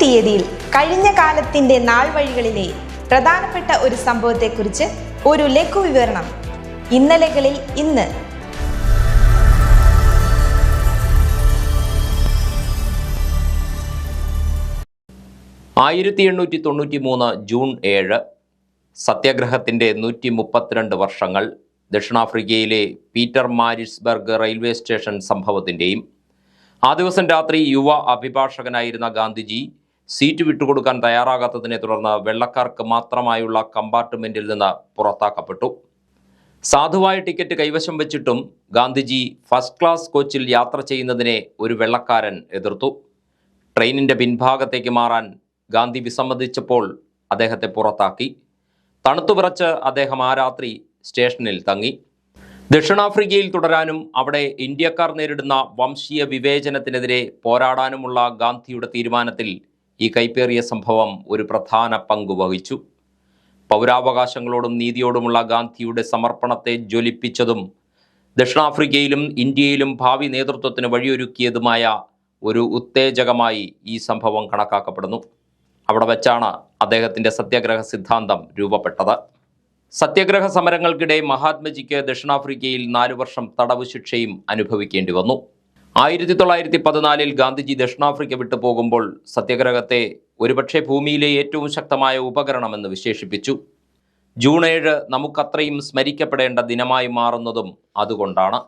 തീയതിയിൽ കഴിഞ്ഞ കാലത്തിന്റെ നാൾ വഴികളിലെ പ്രധാനപ്പെട്ട ഒരു സംഭവത്തെക്കുറിച്ച് ഒരു ലഘു വിവരണം ഇന്നലകളിൽ ഇന്ന്. ആയിരത്തി എണ്ണൂറ്റി തൊണ്ണൂറ്റി മൂന്ന് ജൂൺ ഏഴ് സത്യാഗ്രഹത്തിന്റെ നൂറ്റി മുപ്പത്തിരണ്ട് വർഷങ്ങൾ ദക്ഷിണാഫ്രിക്കയിലെ പീറ്റർ മാരിസ്ബർഗ് റെയിൽവേ സ്റ്റേഷൻ സംഭവത്തിന്റെയും ആ ദിവസം രാത്രി യുവ അഭിഭാഷകനായിരുന്ന ഗാന്ധിജി സീറ്റ് വിട്ടുകൊടുക്കാൻ തയ്യാറാകാത്തതിനെ തുടർന്ന് വെള്ളക്കാർക്ക് മാത്രമായുള്ള കമ്പാർട്ട്മെന്റിൽ നിന്ന് പുറത്താക്കപ്പെട്ടു. സാധുവായ ടിക്കറ്റ് കൈവശം വെച്ചിട്ടും ഗാന്ധിജി ഫസ്റ്റ് ക്ലാസ് കോച്ചിൽ യാത്ര ചെയ്യുന്നതിനെ ഒരു വെള്ളക്കാരൻ എതിർത്തു. ട്രെയിനിന്റെ പിൻഭാഗത്തേക്ക് മാറാൻ ഗാന്ധി വിസമ്മതിച്ചപ്പോൾ അദ്ദേഹത്തെ പുറത്താക്കി. തണുത്തു വിറച്ച് അദ്ദേഹം ആ രാത്രി സ്റ്റേഷനിൽ തങ്ങി. ദക്ഷിണാഫ്രിക്കയിൽ തുടരാനും അവിടെ ഇന്ത്യക്കാർ നേരിടുന്ന വംശീയ വിവേചനത്തിനെതിരെ പോരാടാനുമുള്ള ഗാന്ധിയുടെ തീരുമാനത്തിൽ ഈ കൈപ്പേറിയ സംഭവം ഒരു പ്രധാന പങ്ക് വഹിച്ചു. പൗരാവകാശങ്ങളോടും നീതിയോടുമുള്ള ഗാന്ധിയുടെ സമർപ്പണത്തെ ജ്വലിപ്പിച്ചതും ദക്ഷിണാഫ്രിക്കയിലും ഇന്ത്യയിലും ഭാവി നേതൃത്വത്തിന് വഴിയൊരുക്കിയതുമായ ഒരു ഉത്തേജകമായി ഈ സംഭവം കണക്കാക്കപ്പെടുന്നു. അവിടെ വെച്ചാണ് അദ്ദേഹത്തിന്റെ സത്യാഗ്രഹ സിദ്ധാന്തം രൂപപ്പെട്ടത്. സത്യാഗ്രഹ സമരങ്ങൾക്കിടെ മഹാത്മജിക്ക് ദക്ഷിണാഫ്രിക്കയിൽ നാലു വർഷം തടവ് ശിക്ഷയും അനുഭവിക്കേണ്ടി വന്നു. ആയിരത്തി തൊള്ളായിരത്തി പതിനാലിൽ ഗാന്ധിജി ദക്ഷിണാഫ്രിക്ക വിട്ടു പോകുമ്പോൾ സത്യഗ്രഹത്തെ ഒരുപക്ഷെ ഭൂമിയിലെ ഏറ്റവും ശക്തമായ ഉപകരണമെന്ന് വിശേഷിപ്പിച്ചു. ജൂൺ ഏഴ് നമുക്കത്രയും സ്മരിക്കപ്പെടേണ്ട ദിനമായി മാറുന്നതും അതുകൊണ്ടാണ്.